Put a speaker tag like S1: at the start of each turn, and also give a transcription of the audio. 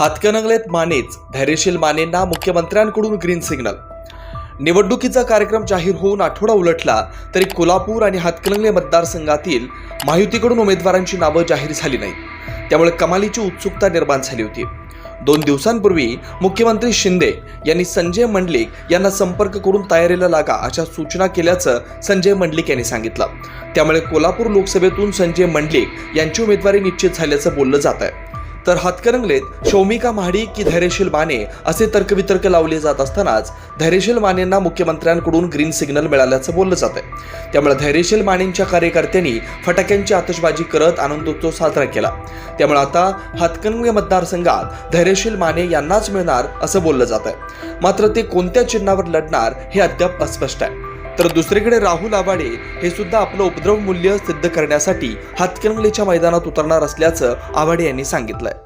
S1: हातकणंगलेत मानेच धैर्यशील मानेंना मुख्यमंत्र्यांकडून ग्रीन सिग्नल निवडणुकीचा कार्यक्रम जाहीर होऊन आठवडा उलटला तरी कोल्हापूर आणि हातकणंगले मतदारसंघातील महायुतीकडून उमेदवारांची नावं जाहीर झाली नाहीत. त्यामुळे कमालीची उत्सुकता निर्माण झाली होती. दोन दिवसांपूर्वी मुख्यमंत्री शिंदे यांनी संजय मंडलिक यांना संपर्क करून तयारीला लागा अशा सूचना केल्याचं संजय मंडलिक यांनी सांगितलं. त्यामुळे कोल्हापूर लोकसभेतून संजय मंडलिक यांची उमेदवारी निश्चित झाल्याचं बोललं जात आहे तर हातकरंगलेत शौमिका महाडिक की धैर्यशील माने असे तर्कवितर्क लावले जात असतानाच धैर्यशील मानेंना मुख्यमंत्र्यांकडून ग्रीन सिग्नल मिळाल्याचं बोललं जात आहे त्यामुळे धैर्यशील मानेंच्या कार्यकर्त्यांनी फटाक्यांची आतषबाजी करत आनंदोत्सव साजरा केला. त्यामुळे आता हातकणंगले मतदारसंघात धैर्यशील माने यांनाच मिळणार असं बोललं जात आहे मात्र ते कोणत्या चिन्हावर लढणार हे अद्याप अस्पष्ट आहे. तर दुसरीकडे राहुल आवाडे हे सुद्धा आपलं उपद्रव मूल्य सिद्ध करण्यासाठी हातकणंगलेच्या मैदानात उतरणार असल्याचं आवाडे यांनी सांगितलंय.